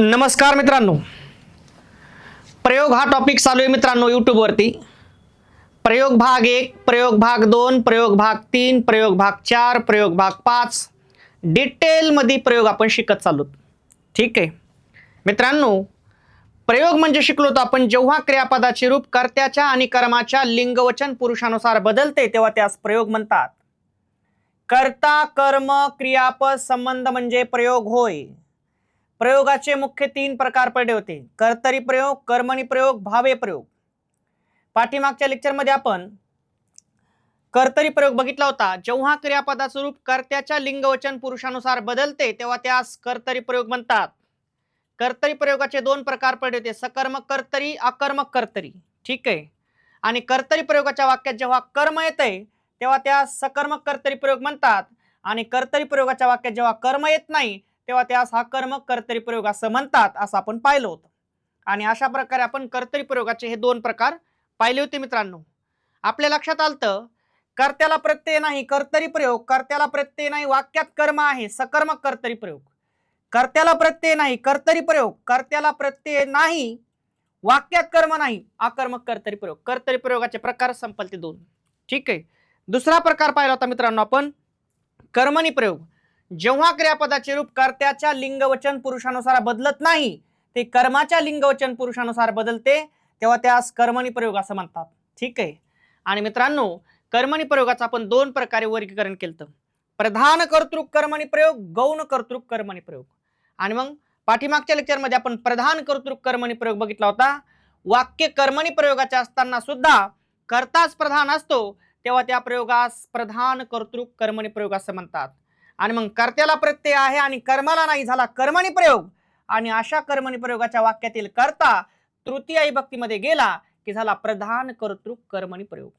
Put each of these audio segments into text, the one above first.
नमस्कार मित्रांनो. प्रयोग हा टॉपिक चालू आहे मित्रांनो यूट्यूबवरती प्रयोग भाग एक प्रयोग भाग दोन प्रयोग भाग तीन प्रयोग भाग चार प्रयोग भाग पाच. डिटेलमध्ये प्रयोग आपण शिकत चालू ठीक आहे? मित्रांनो प्रयोग म्हणजे शिकलो तर आपण जेव्हा क्रियापदाचे रूप कर्त्याच्या आणि कर्माच्या लिंगवचन पुरुषानुसार बदलते तेव्हा त्यास प्रयोग म्हणतात. कर्ता कर्म क्रियापद संबंध म्हणजे प्रयोग होय. प्रयोगाचे मुख्य तीन प्रकार पडले होते. कर्तरी प्रयोग कर्मणी प्रयोग भावे प्रयोग. पाठीमागच्या लेक्चरमध्ये आपण कर्तरी प्रयोग बघितला होता. जेव्हा क्रियापदाचं रूप कर्त्याच्या लिंगवचन पुरुषानुसार बदलते तेव्हा त्यास कर्तरी प्रयोग म्हणतात. कर्तरी प्रयोगाचे दोन प्रकार पडले होते. सकर्मक कर्तरी अकर्मक कर्तरी. ठीक आहे? आणि कर्तरी प्रयोगाच्या वाक्यात जेव्हा कर्म येते तेव्हा त्यास सकर्मक कर्तरी प्रयोग म्हणतात. आणि कर्तरी प्रयोगाच्या वाक्यात जेव्हा कर्म येत नाही तेव्हा त्यास हा कर्मक कर्तरी प्रयोग असं म्हणतात असं आपण पाहिलं होतं. आणि अशा प्रकारे आपण कर्तरी प्रयोगाचे हे दोन प्रकार पाहिले होते मित्रांनो. आपल्या लक्षात आलतं कर्त्याला प्रत्यय नाही कर्तरी प्रयोग कर्त्याला प्रत्यय नाही वाक्यात कर्म आहे सकर्मक कर्तरी प्रयोग. कर्त्याला प्रत्यय नाही कर्तरी प्रयोग कर्त्याला प्रत्यय नाही वाक्यात कर्म नाही आकर्मक कर्तरी प्रयोग. कर्तरी प्रयोगाचे प्रकार संपलते दोन. ठीक आहे? दुसरा प्रकार पाहिला होता मित्रांनो आपण कर्मणी प्रयोग. जेव्हा क्रियापदाचे रूप कर्त्याच्या लिंगवचन पुरुषानुसार बदलत नाही ते कर्माच्या लिंगवचन पुरुषानुसार बदलते तेव्हा त्यास कर्मणी प्रयोग असं म्हणतात. ठीक आहे? आणि मित्रांनो कर्मणी प्रयोगाचं आपण दोन प्रकारे वर्गीकरण केलं प्रधान कर्तृक कर्मणी प्रयोग गौण कर्तृक कर्मणी प्रयोग. आणि मग पाठीमागच्या लेक्चरमध्ये आपण प्रधान कर्तृक कर्मणी प्रयोग बघितला होता. वाक्य कर्मणी प्रयोगाचे असताना सुद्धा कर्ताच प्रधान असतो तेव्हा त्या प्रयोगास प्रधान कर्तृक कर्मणी प्रयोग असं म्हणतात. आणि मग कर्त्याला प्रत्यय आहे आणि कर्माला नाही झाला कर्मणी प्रयोग. आणि अशा कर्मणी प्रयोगाच्या वाक्यातील कर्ता तृतीय विभक्तीमध्ये गेला की झाला प्रधान कर्तृक कर्मणी प्रयोग.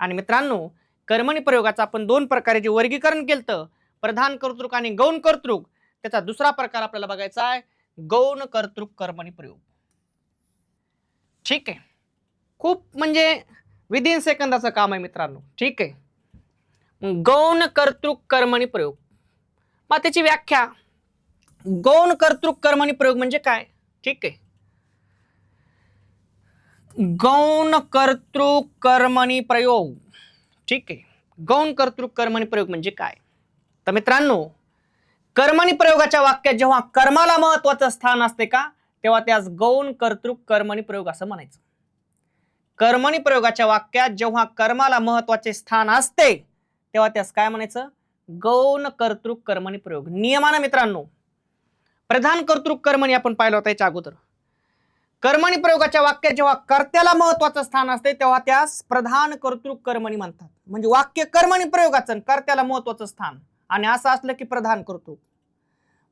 आणि मित्रांनो कर्मणी प्रयोगाचं आपण दोन प्रकारे जे वर्गीकरण केलं प्रधान कर्तृक आणि गौण कर्तृक त्याचा दुसरा प्रकार आपल्याला बघायचा आहे गौण कर्तृक कर्मणी प्रयोग. ठीक आहे. खूप म्हणजे विदिन सेकंदाचं काम आहे मित्रांनो. ठीक आहे. गौण कर्तृक कर्मणी प्रयोग. मग त्याची व्याख्या. गौण कर्तृक कर्मणी प्रयोग म्हणजे काय? ठीक आहे. गौण कर्तृक कर्मणी प्रयोग. ठीक आहे. गौण कर्तृक कर्मणी प्रयोग म्हणजे काय? तर मित्रांनो कर्मणी प्रयोगाच्या वाक्यात जेव्हा कर्माला महत्वाचं स्थान असते का? तेव्हा त्यास गौण कर्तृक कर्मणी प्रयोग असं म्हणायचं. कर्मणी प्रयोगाच्या वाक्यात जेव्हा कर्माला महत्त्वाचे स्थान असते तेव्हा त्यास काय म्हणायचं? गौण कर्तृक कर्मणी प्रयोग. नियमानं मित्रांनो प्रधान कर्तृक कर्मणी आपण पाहिलं होतं याच्या अगोदर. कर्मणी प्रयोगाच्या वाक्यात जेव्हा कर्त्याला महत्वाचं स्थान असते तेव्हा त्यास प्रधान कर्तृक कर्मणी म्हणतात. म्हणजे वाक्य कर्मणी प्रयोगाचं कर्त्याला महत्वाचं स्थान. आणि असं असलं की प्रधान कर्तृक.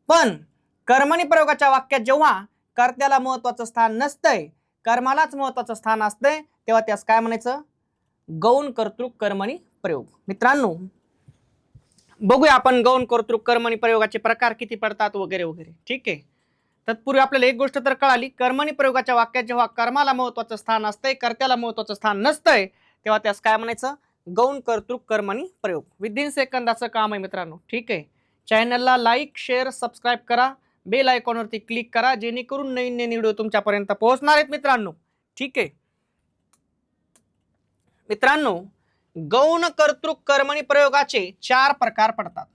पण कर्मणी प्रयोगाच्या वाक्यात जेव्हा कर्त्याला महत्वाचं स्थान नसतंय कर्मालाच महत्वाचं स्थान असतंय तेव्हा त्यास काय म्हणायचं? गौण कर्तृक कर्मणी प्रयोग. मित्रांनो बघूया आपण गौण कर्तृक कर्मणी प्रयोगाचे प्रकार किती पडतात वगैरे वगैरे. ठीक आहे? तत्पूर्वी आपल्याला एक गोष्ट तर कळाली कर्मणी प्रयोगाच्या वाक्यात जेव्हा कर्माला महत्वाचं स्थान असतंय कर्त्याला महत्वाचं स्थान नसतंय तेव्हा त्यास काय म्हणायचं? गौण कर्तृक कर्मणी प्रयोग. विदिन सेकंदाचं काम आहे मित्रांनो. ठीक आहे? चॅनलला लाईक शेअर सबस्क्राईब करा. बेल आयकॉनवरती क्लिक करा जेणेकरून नवीन नवीन व्हिडिओ तुमच्यापर्यंत पोहोचणार आहेत मित्रांनो. ठीक आहे? मित्रांनो गौण कर्तृक कर्मणी प्रयोगाचे चार प्रकार पडतात.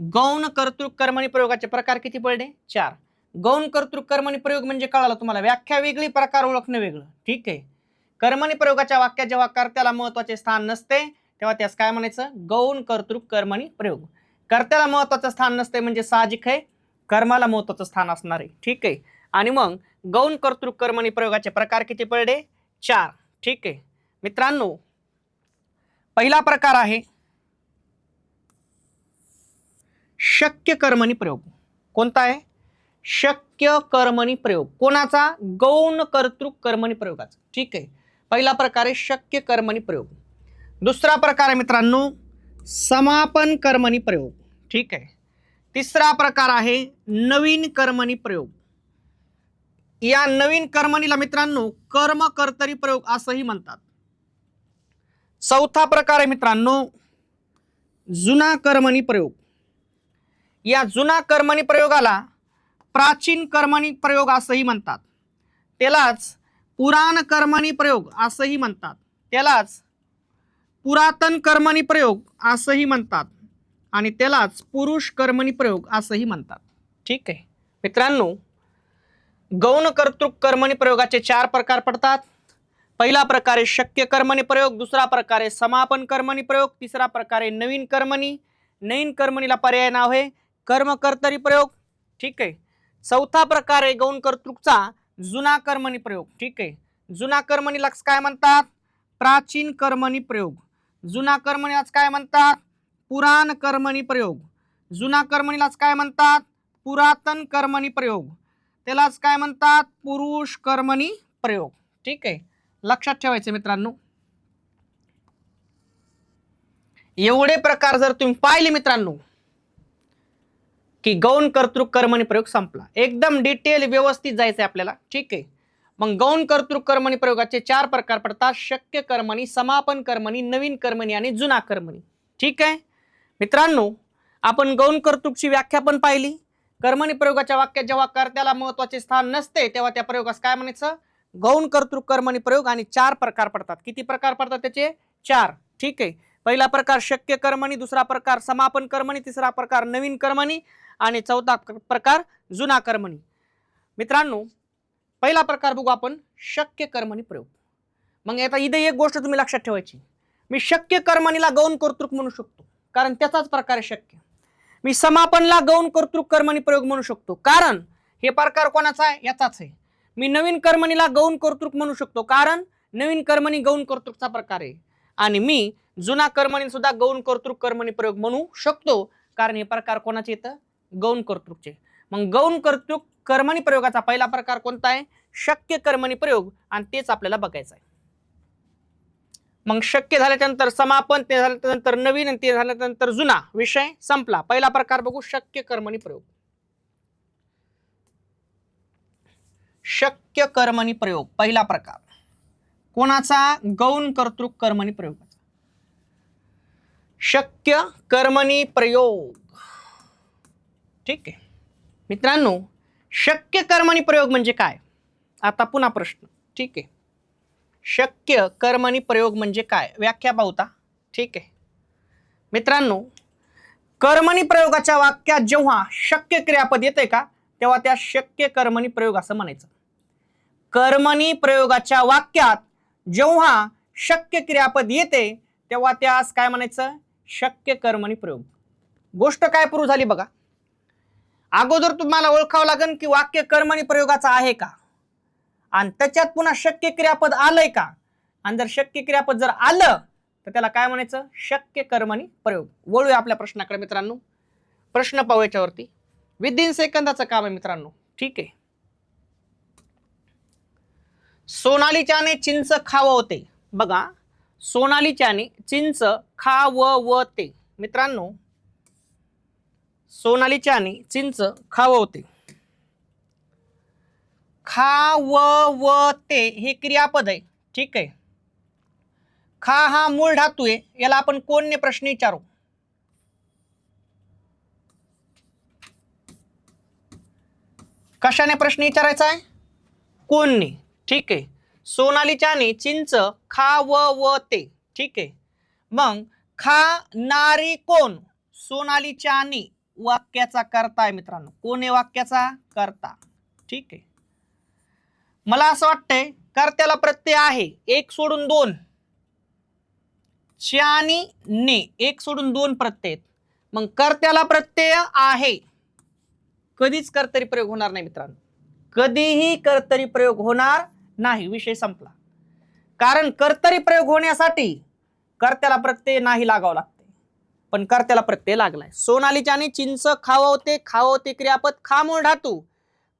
गौण कर्तृक कर्मणी प्रयोगाचे प्रकार किती पडले? चार. गौण कर्तृक कर्मणी प्रयोग म्हणजे कळालं तुम्हाला. व्याख्या वेगळी प्रकार ओळखणं वेगळं. ठीक आहे? कर्मणी प्रयोगाच्या वाक्यात जेव्हा कर्त्याला महत्त्वाचे स्थान नसते तेव्हा त्यास काय म्हणायचं? गौण कर्तृक कर्मणी प्रयोग. कर्त्याला महत्वाचं स्थान नसते म्हणजे साहजिक आहे. कर्माला महत्वाचं स्थान असणार आहे. ठीक आहे? आणि मग गौण कर्तृक कर्मणी प्रयोगाचे प्रकार किती पडले? चार. ठीक आहे? मित्रांनो पहिला प्रकार आहे शक्य कर्मणी प्रयोग. कोणता आहे? शक्य कर्मणी प्रयोग. कोणाचा? गौण कर्तृक कर्मणी प्रयोगाचा. ठीक आहे. पहिला प्रकार आहे शक्य कर्मणी प्रयोग. दुसरा प्रकार आहे मित्रांनो समापन कर्मणी प्रयोग. ठीक आहे. तिसरा प्रकार आहे नवीन कर्मणी प्रयोग. या नवीन कर्मणीला मित्रांनो कर्म कर्तरी प्रयोग असंही म्हणतात. चौथा प्रकार आहे मित्रांनो जुना कर्मणी प्रयोग. या जुना कर्मणी प्रयोगाला प्राचीन कर्मणी प्रयोग असंही म्हणतात. त्यालाच पुराण कर्मणी प्रयोग असंही म्हणतात. त्यालाच पुरातन कर्मणी प्रयोग असंही म्हणतात. आणि त्यालाच पुरुष कर्मणी प्रयोग असंही म्हणतात. ठीक आहे. मित्रांनो गौण कर्तृक कर्मणी प्रयोगाचे चार प्रकार पडतात. पहिला प्रकारे शक्य कर्मणी प्रयोग दुसरा प्रकारे समापन कर्मणी प्रयोग तिसरा प्रकारे नवीन कर्मणी नवीन कर्मणीला पर्याय नाव आहे कर्म कर्तरी प्रयोग. ठीक आहे. चौथा प्रकार आहे गौण कर्तृकचा जुना कर्मणी प्रयोग. ठीक आहे. जुना कर्मणीला काय म्हणतात? प्राचीन कर्मणी प्रयोग. जुना कर्मणीलाच काय म्हणतात? पुराण कर्मणी प्रयोग. जुना कर्मणीलाच काय म्हणतात? पुरातन कर्मणी प्रयोग. त्यालाच काय म्हणतात? पुरुष कर्मणी प्रयोग. ठीक आहे. लक्षात ठेवायचे मित्रांनो. एवढे प्रकार जर तुम्ही पाहिले मित्रांनो की गौण कर्तृक कर्मणी प्रयोग संपला. एकदम डिटेल व्यवस्थित जायचंय आपल्याला. ठीक आहे. मग गौण कर्तृक कर्मणी प्रयोगाचे चार प्रकार पडतात. शक्य कर्मणी समापन कर्मणी नवीन कर्मणी आणि जुना कर्मणी. ठीक आहे? मित्रांनो आपण गौण कर्तृकची व्याख्या पण पाहिली. कर्मणी प्रयोगाच्या वाक्यात जेव्हा कर्त्याला महत्त्वाचे स्थान नसते तेव्हा त्या प्रयोगास काय म्हणायचं? गौण कर्तृक कर्मणी प्रयोग आणि चार प्रकार पडतात. किती प्रकार पडतात त्याचे? चार. ठीक आहे. पहिला प्रकार शक्य कर्मणी दुसरा प्रकार समापन कर्मणी तिसरा प्रकार नवीन कर्मणी आणि चौथा प्रकार जुना कर्मणी मित्रांनो पहिला प्रकार बघू आपण शक्य कर्मणी प्रयोग. मग आता इथे एक गोष्ट तुम्ही लक्षात ठेवायची. मी शक्य कर्मणीला गौण कर्तृक म्हणू शकतो. कारण त्याचाच प्रकार आहे शक्य. मी समापनला गौण कर्तृक कर्मणी प्रयोग म्हणू शकतो. कारण हे प्रकार कोणाचा आहे? याचाच आहे. मी नवीन कर्मणीला गौण कर्तृक म्हणू शकतो. कारण नवीन कर्मणी गौण कर्तृकचा प्रकार आहे. आणि मी जुना कर्मणी सुद्धा गौण कर्तृक कर्मणी प्रयोग म्हणू शकतो. कारण हे प्रकार कोणाचे येतं? गौण कर्तृकचे. मग गौण कर्तृक कर्मणी प्रयोगाचा पहिला प्रकार कोणता आहे? शक्य कर्मणी प्रयोग. आणि तेच आपल्याला बघायचं आहे. मग शक्य झाल्यानंतर समापन ते झाल्यानंतर नवीन आणि ते झाल्यानंतर जुना विषय संपला. पहिला प्रकार बघू शक्य कर्मणी प्रयोग. शक्य कर्मणी प्रयोग. पहिला प्रकार. कोणाचा गौण कर्तृक कर्मणी प्रयोगाचा? शक्य कर्मणी प्रयोग. ठीक आहे. मित्रांनो शक्य कर्मणी प्रयोग म्हणजे काय? आता पुन्हा प्रश्न. ठीक आहे. शक्य कर्मणी प्रयोग म्हणजे काय? व्याख्या पाहता. ठीक आहे. मित्रांनो कर्मणी प्रयोगाच्या वाक्यात जेव्हा शक्य क्रियापद येते का तेव्हा त्या शक्य कर्मणी प्रयोग असं म्हणायचं. कर्मणी प्रयोगाच्या वाक्यात जेव्हा शक्य क्रियापद येते तेव्हा त्यास काय म्हणायचं? शक्य कर्मणी प्रयोग. गोष्ट काय पूर्व झाली बघा. अगोदर तुम्हाला ओळखावं लागेल की वाक्य कर्मणी प्रयोगाचा आहे का? आणि त्याच्यात पुन्हा शक्य क्रियापद आलंय का? आणि जर शक्य क्रियापद जर आलं तर त्याला काय म्हणायचं? शक्य कर्मणी प्रयोग. वळूया आपल्या प्रश्नाकडे मित्रांनो. प्रश्न पाहू याच्यावरती. विदिन सेकंदाचं काम आहे मित्रांनो. ठीक आहे. सोनालीच्याने चिंच खाववते. बघा सोनालीच्याने चिंच खाववते. मित्रांनो सोनालीच्याने चिंच खाववते. खाववते हे क्रियापद आहे. ठीक आहे. खा हा मूळ धातू आहे. याला आपण कोणने प्रश्न विचारू? कशाने प्रश्न विचारायचा आहे? कोणने ठीक? आहे सोनालीच्याने चिंच खा व व ठीक? आहे मग खाणारी कोण? सोनालीच्याने वाक्याचा करता आहे मित्रांनो. कोण आहे वाक्याचा? करता. ठीक? आहे मला असं वाटतंय कर्त्याला प्रत्यय आहे. एक सोडून दोन. च्यानी ने एक सोडून दोन प्रत्यय मग कर्त्याला प्रत्यय आहे. कधीच कर्तरी प्रयोग होणार नाही मित्रांनो. कधीही कर्तरी प्रयोग होणार नाही विषय संपला. कारण कर्तरी प्रयोग होण्यासाठी कर्त्याला प्रत्यय नाही लागावं लागते. पण कर्त्याला प्रत्यय लागलाय. सोनालीच्याने चिंच खाववते खाववते क्रियापद खामोळ धातू.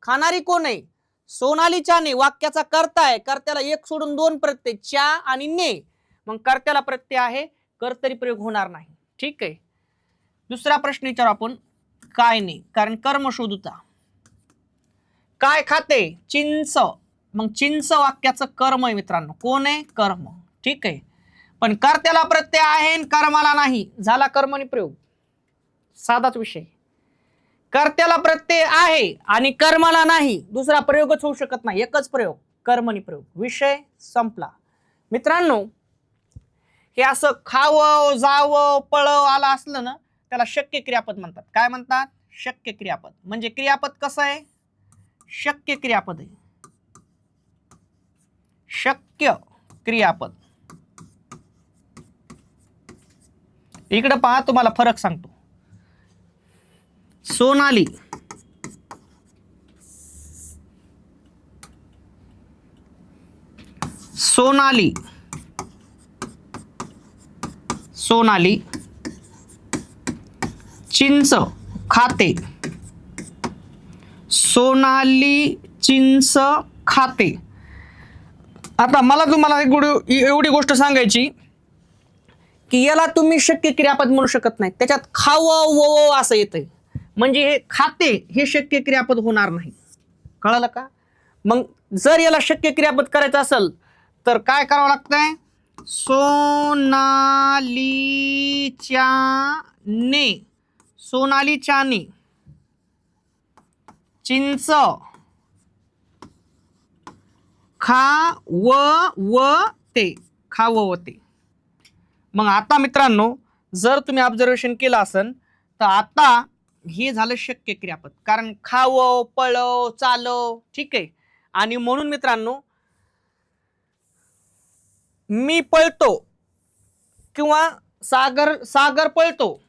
खाणारी कोण आहे? सोनालीच्याने वाक्याचा कर्ता आहे. कर्त्याला एक सोडून दोन प्रत्यय च्या आणि ने. मग कर्त्याला प्रत्यय आहे कर्तरी प्रयोग होणार नाही. ठीक आहे? दुसरा प्रश्न विचारू आपण. काय नाही? कारण कर्म शोधूचा काय खाते? चिंच. मग चिंच वाक्याचं कर्म आहे मित्रांनो. कोण आहे? कर्म. ठीक आहे? पण कर्त्याला प्रत्यय आहे आणि कर्माला नाही. झाला कर्म आणि प्रयोग. साधाच विषय. कर्त्याला प्रत्यय आहे आणि कर्माला नाही. दुसरा प्रयोगच होऊ शकत नाही. एकच प्रयोग. कर्मणी प्रयोग. विषय संपला. मित्रांनो हे असं खावं जावं पळव आलं असलं ना त्याला शक्य क्रियापद म्हणतात. काय म्हणतात? शक्य क्रियापद. म्हणजे क्रियापद कसं आहे? शक्य क्रियापद आहे. शक्य क्रियापद. इकडे पहा तुम्हाला फरक सांगतो. सोनाली. सोनाली. सोनाली. चिंच खाते. सोनाली चिंच खाते. आता मला तुम्हाला एक एवढी गोष्ट सांगायची की याला तुम्ही शक्य क्रियापद म्हणू शकत नाही. त्याच्यात खाव व असं येतंय. म्हणजे हे खाते हे शक्य क्रियापद होणार नाही. कळालं का? मग जर याला शक्य क्रियापद करायचं असेल तर काय करावं लागतंय? सोनालीच्या ने सोनालीच्याने चिंच खा व व ते. खा व ते. मग आता मित्रांनो जर तुम्ही ऑब्झर्वेशन केलं असन तर आता हे झालं शक्य क्रियापद. कारण खावं पळव चालव ठीक आहे. आणि म्हणून मित्रांनो मी पळतो किंवा सागर सागर पळतो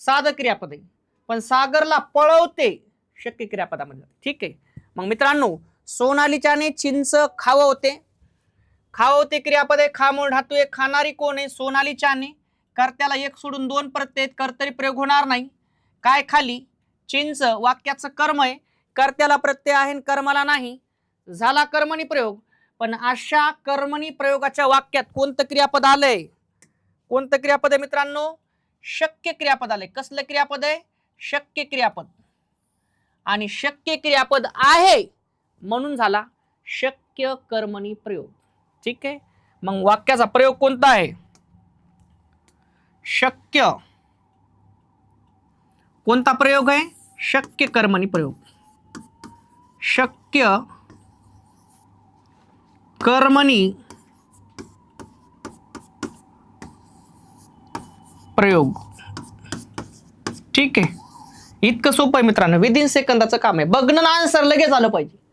साधं क्रियापद. आहे पण सागरला पळवते शक्य क्रियापदामध्ये ठीक आहे. मग मित्रांनो सोनालीच्याने चिंच खाववते. खाववते क्रियापद आहे खा मूळ धातू आहे खाणारी कोण आहे? सोनालीच्याने. कर्त्याला एक सोडून दोन प्रत्येक कर्तरी प्रयोग होणार नाही. काय खाली? चिंच वाक्याचं कर्म आहे. कर्त्याला प्रत्यय आहे आणि कर्माला नाही. झाला कर्मणी प्रयोग. पण अशा कर्मणी प्रयोगाच्या वाक्यात कोणतं क्रियापद आलंय? कोणतं क्रियापद आहे मित्रांनो? शक्य क्रियापद आलंय. कसलं क्रियापद आहे? शक्य क्रियापद. आणि शक्य क्रियापद आहे. म्हणून झाला शक्य कर्मणी प्रयोग. ठीक आहे? मग वाक्याचा प्रयोग कोणता आहे? शक्य. कोणता प्रयोग आहे? शक्य कर्मणी प्रयोग. शक्य कर्मणी प्रयोग. ठीक आहे? इतकं सोपं आहे मित्रांनो. विदिन सेकंदाचं काम आहे. बघणं आन्सर लगेच आलं पाहिजे.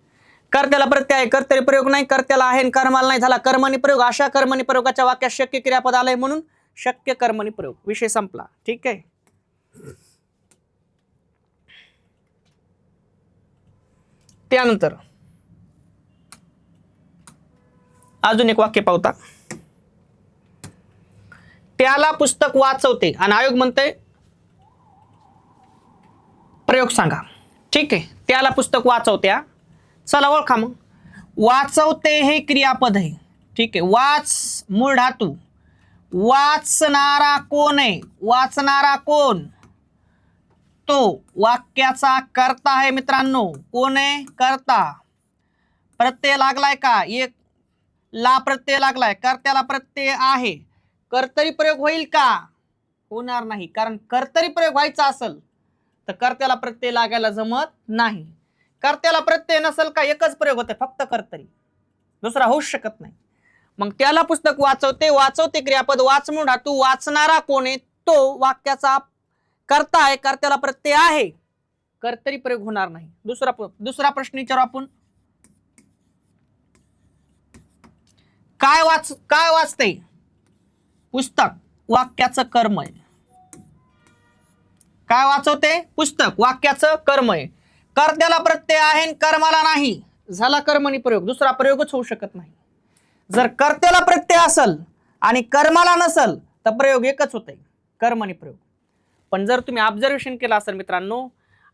कर्त्याला प्रत्यय आहे कर्तरी प्रयोग नाही कर्त्याला आहे कर्माला नाही झाला. कर्मणी प्रयोग अशा कर्मणी प्रयोगाच्या वाक्यात शक्य क्रियापद आलंय म्हणून शक्य कर्मणी प्रयोग. विषय संपला. ठीक आहे? त्यानंतर अजून एक वाक्य पावता त्याला पुस्तक वाचवते आणि आयोग म्हणते प्रयोग सांगा. ठीक आहे? त्याला पुस्तक वाचवत्या चला ओळखा मग. वाचवते हे क्रियापद आहे ठीक आहे. वाच मूळ धातू. वाचणारा कोण आहे? वाचणारा कोण? तो वाक्याचा कर्ता आहे मित्रांनो. कोण आहे? कर्ता. प्रत्यय लागलाय का? एक ला प्रत्यय लागलाय. कर्त्याला प्रत्यय आहे. कर्तरी प्रयोग होईल का? होणार नाही. कारण कर्तरी प्रयोग व्हायचा असेल तर कर्त्याला प्रत्यय लागायला जमत नाही. कर्त्याला प्रत्यय नसेल का एकच प्रयोग होते फक्त कर्तरी दुसरा होऊच शकत नाही. मग त्याला पुस्तक वाचवते वाचवते क्रियापद वाच म्हणून तू वाचणारा कोण आहे तो वाक्याचा कर्ता आहे कर्त्याला प्रत्यय आहे. कर्तरी प्रयोग होणार नाही. दुसरा दुसरा प्रश्न विचारू आपण. काय वाच काय वाचते पुस्तक वाक्याचं कर्म आहे काय वाचवते? पुस्तक वाक्याचं कर्म आहे कर्त्याला प्रत्यय आहे आणि कर्माला नाही. झाला कर्मणी प्रयोग. दुसरा प्रयोगच होऊ शकत नाही. जर कर्त्याला प्रत्यय असल आणि कर्माला नसल तर प्रयोग एकच होते कर्मणी प्रयोग. पण जर तुम्ही ऑब्झर्वेशन केलं असेल मित्रांनो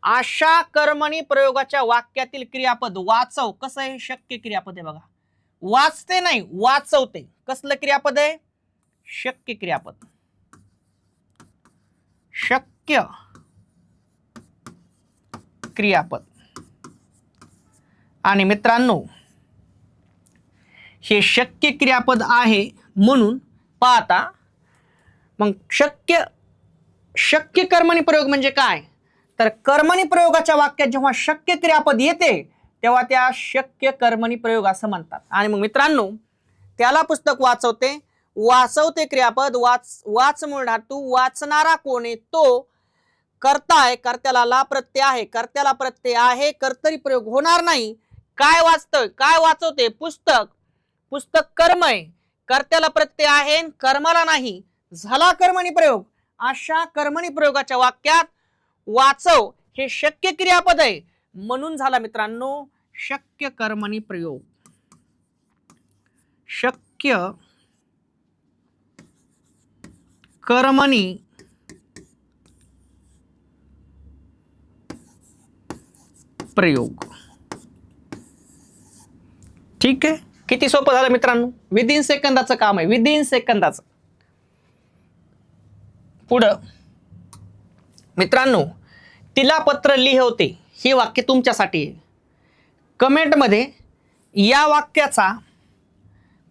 अशा कर्मणी प्रयोगाच्या वाक्यातील क्रियापद वाचव. कसं आहे? शक्य क्रियापद आहे बघा. वाचते नाही वाचवते. कसलं क्रियापद आहे? शक्य क्रियापद. शक्य. क्रियापद. आणि मित्रांनो हे शक्य क्रियापद आहे म्हणून पाहता मग शक्य शक्य कर्मणी प्रयोग म्हणजे काय? तर कर्मणी प्रयोगाच्या वाक्यात जेव्हा शक्य क्रियापद येते तेव्हा त्या शक्य कर्मणी प्रयोग असं म्हणतात. आणि मग मित्रांनो त्याला पुस्तक वाचवते वाचवते क्रियापद वाच वाचमूळ धातू वाचणारा कोण आहे तो कर्ता आहे कर्त्याला ला प्रत्यय आहे कर्त्याला प्रत्यय आहे कर्तरी प्रयोग होणार नाही. काय वाचतं काय वाचवते? पुस्तक. पुस्तक कर्म आहे कर्त्याला प्रत्यय आहे कर्माला नाही. झाला कर्मणी प्रयोग. अशा कर्मणी प्रयोगाच्या वाक्यात वाचव हे शक्य क्रियापद आहे. म्हणून झाला मित्रांनो शक्य कर्मणी प्रयोग. शक्य कर्मणी प्रयोग. ठीक आहे? किती सोपं झालं मित्रांनो? विदिन सेकंदाचं काम आहे. विदिन सेकंदाचं पुढं. मित्रांनो तिला पत्र लिहवते. हे वाक्य तुमच्यासाठी आहे. कमेंटमध्ये या वाक्याचा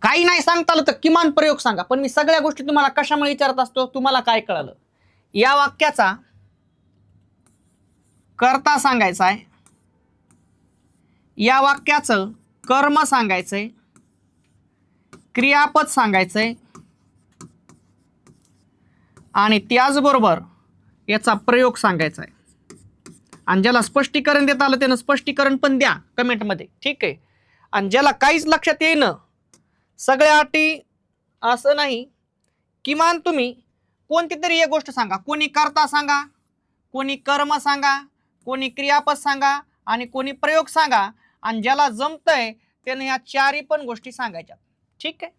काही नाही सांगता आलं तर किमान प्रयोग सांगा. पण मी सगळ्या गोष्टी तुम्हाला कशामुळे विचारत असतो तुम्हाला काय कळालं? या वाक्याचा करता सांगायचा आहे. या वाक्याचं कर्म सांगायचंय क्रियापद सांगायचंय आणि त्याचबरोबर याचा प्रयोग सांगायचा आहे आणि ज्याला स्पष्टीकरण देता आलं त्यानं स्पष्टीकरण पण द्या कमेंटमध्ये ठीक? आहे आणि ज्याला काहीच लक्षात येईन सगळ्या अटी असं नाही किमान तुम्ही कोणती तरी एक गोष्ट सांगा. कोणी करता सांगा कोणी कर्म सांगा कोणी क्रियापद सांगा आणि कोणी प्रयोग सांगा आणि ज्याला जमतंय त्याने ह्या चारही पण गोष्टी सांगायच्या ठीक आहे?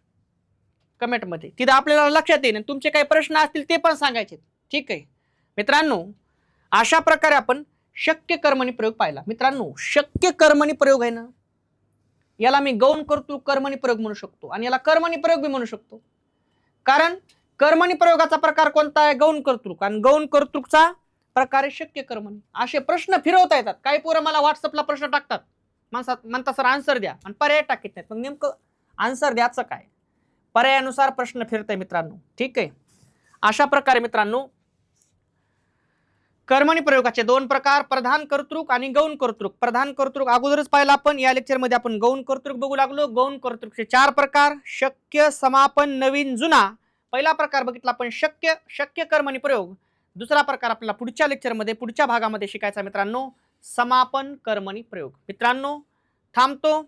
कमेंटमध्ये. तिथं आपल्याला लक्षात येईल तुमचे काही प्रश्न असतील ते पण सांगायचे ठीक आहे? मित्रांनो अशा प्रकारे आपण शक्य कर्मणी प्रयोग पाहिला. मित्रांनो शक्य कर्मणी प्रयोग आहे ना? याला मी गौण करतो कर्मणी प्रयोग म्हणू शकतो आणि याला कर्मणी प्रयोग बी म्हणू शकतो. कारण कर्मणी प्रयोगाचा प्रकार कोणता आहे? गौण कर्तृक. आणि गौण कर्तृकचा प्रकार आहे शक्य कर्मणी असे प्रश्न फिरवता येतात. काही पोरं मला व्हॉट्सअपला प्रश्न टाकतात. माणसात म्हणता सर आन्सर द्या. आणि पर्याय टाकीत नाहीत मग नेमकं आन्सर द्याचं काय? पर्यायानुसार प्रश्न फिरतंय मित्रांनो. ठीक आहे? अशा प्रकारे मित्रांनो कर्मणी प्रयोगाचे दोन प्रकार प्रधान कर्तृक आणि गौण कर्तृक. प्रधान कर्तृक अगोदरच पाहिला आपण. या लेक्चरमध्ये आपण गौण कर्तृक बघू लागलो. गौण कर्तृकचे चार प्रकार शक्य समापन नवीन जुना. पहिला प्रकार बघितला आपण शक्य शक्य कर्मणी प्रयोग. दुसरा प्रकार आपल्याला पुढच्या लेक्चरमध्ये पुढच्या भागामध्ये शिकायचा मित्रांनो. समापन कर्मणी प्रयोग. मित्रांनो थांबतो.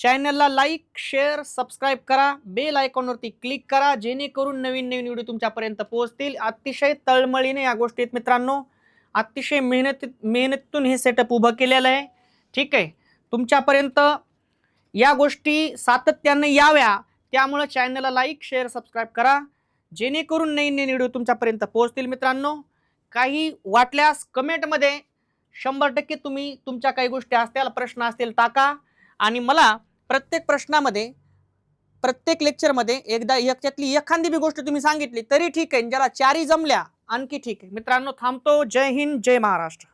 चॅनलला लाईक शेअर सबस्क्राईब करा. बेल आयकॉनवरती क्लिक करा. जेणेकरून नवीन नवीन व्हिडिओ तुमच्यापर्यंत पोहोचतील. अतिशय तळमळीने या गोष्टी आहेत मित्रांनो. अतिशय मेहनती मेहनतीतून हे सेटअप उभं केलेलं आहे. ठीक आहे? तुमच्यापर्यंत या गोष्टी सातत्याने याव्या. त्यामुळं चॅनलला लाईक शेअर सबस्क्राईब करा. जेणेकरून नवीन नवीन व्हिडिओ तुमच्यापर्यंत पोहोचतील मित्रांनो. काही वाटल्यास कमेंटमध्ये शंभर टक्के तुम्ही तुमच्या काही गोष्टी असतील प्रश्न असतील टाका. आणि मला प्रत्येक प्रश्नामध्ये प्रत्येक लेक्चरमध्ये एकदा याच्यातली एखादी बी गोष्ट तुम्ही सांगितली तरी ठीक आहे. ज्याला चारी जमल्या आणखी ठीक आहे. मित्रांनो थांबतो. जय हिंद जय महाराष्ट्र.